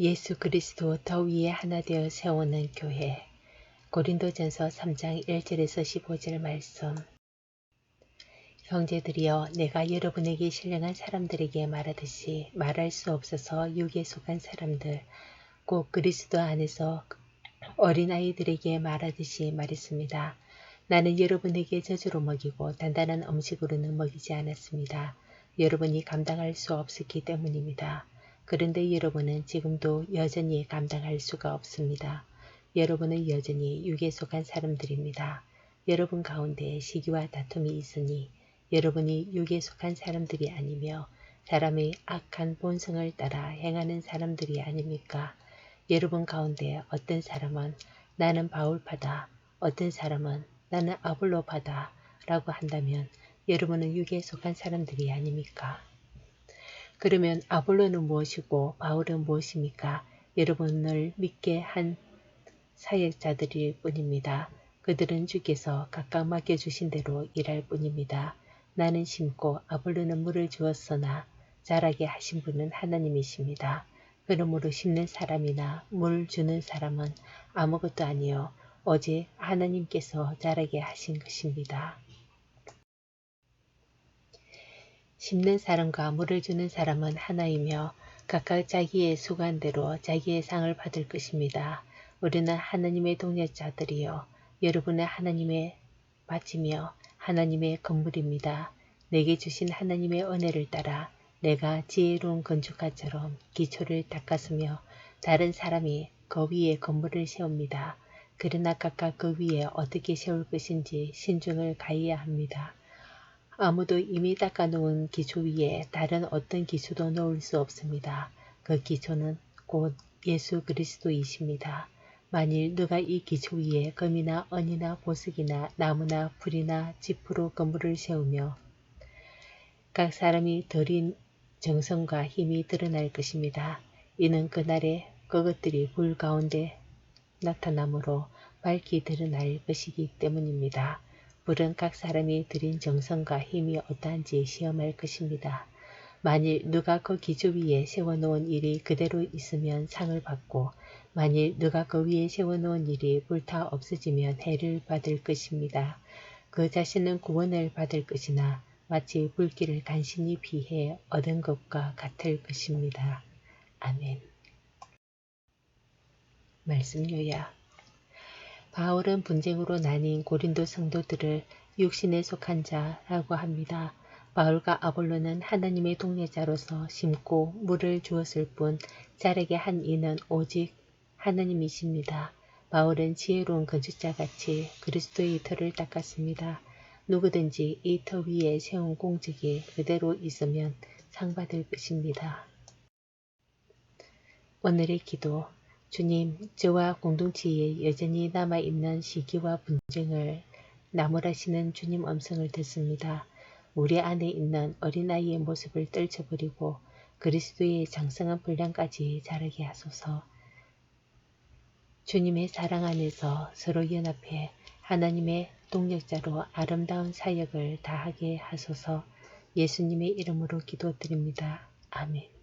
예수 그리스도 더 위에 하나 되어 세우는 교회 고린도전서 3장 1절에서 15절 말씀 형제들이여 내가 여러분에게 신령한 사람들에게 말하듯이 말할 수 없어서 육에 속한 사람들 꼭 그리스도 안에서 어린아이들에게 말하듯이 말했습니다. 나는 여러분에게 저주로 먹이고 단단한 음식으로는 먹이지 않았습니다. 여러분이 감당할 수 없었기 때문입니다. 그런데 여러분은 지금도 여전히 감당할 수가 없습니다. 여러분은 여전히 육에 속한 사람들입니다. 여러분 가운데 시기와 다툼이 있으니 여러분이 육에 속한 사람들이 아니며 사람의 악한 본성을 따라 행하는 사람들이 아닙니까? 여러분 가운데 어떤 사람은 나는 바울파다, 어떤 사람은 나는 아볼로파다 라고 한다면 여러분은 육에 속한 사람들이 아닙니까? 그러면 아볼로는 무엇이고 바울은 무엇입니까? 여러분을 믿게 한 사역자들일 뿐입니다. 그들은 주께서 각각 맡겨주신 대로 일할 뿐입니다. 나는 심고 아볼로는 물을 주었으나 자라게 하신 분은 하나님이십니다. 그러므로 심는 사람이나 물 주는 사람은 아무것도 아니요 오직 하나님께서 자라게 하신 것입니다. 심는 사람과 물을 주는 사람은 하나이며 각각 자기의 수간대로 자기의 상을 받을 것입니다. 우리는 하나님의 동역자들이요 여러분은 하나님의 바치며 하나님의 건물입니다. 내게 주신 하나님의 은혜를 따라 내가 지혜로운 건축가처럼 기초를 닦았으며 다른 사람이 그 위에 건물을 세웁니다. 그러나 각각 그 위에 어떻게 세울 것인지 신중을 가해야 합니다. 아무도 이미 닦아놓은 기초 위에 다른 어떤 기초도 놓을 수 없습니다. 그 기초는 곧 예수 그리스도이십니다. 만일 누가 이 기초 위에 금이나 은이나 보석이나 나무나 불이나 지프로 건물을 세우며 각 사람이 들인 정성과 힘이 드러날 것입니다. 이는 그날에 그것들이 불 가운데 나타나므로 밝히 드러날 것이기 때문입니다. 불은 각 사람이 들인 정성과 힘이 어떠한지 시험할 것입니다. 만일 누가 그 기초 위에 세워놓은 일이 그대로 있으면 상을 받고 만일 누가 그 위에 세워놓은 일이 불타 없어지면 해를 받을 것입니다. 그 자신은 구원을 받을 것이나 마치 불길을 간신히 피해 얻은 것과 같을 것입니다. 아멘 말씀 요약 바울은 분쟁으로 나뉜 고린도 성도들을 육신에 속한 자라고 합니다. 바울과 아볼로는 하나님의 동료자로서 심고 물을 주었을 뿐 자르게 한 이는 오직 하나님이십니다. 바울은 지혜로운 건축자같이 그리스도의 터를 닦았습니다. 누구든지 이 터 위에 세운 공직이 그대로 있으면 상받을 것입니다. 오늘의 기도 주님, 저와 공동체에 여전히 남아있는 시기와 분쟁을 나무라시는 주님 음성을 듣습니다. 우리 안에 있는 어린아이의 모습을 떨쳐버리고 그리스도의 장성한 분량까지 자라게 하소서. 주님의 사랑 안에서 서로 연합해 하나님의 동력자로 아름다운 사역을 다하게 하소서 예수님의 이름으로 기도드립니다. 아멘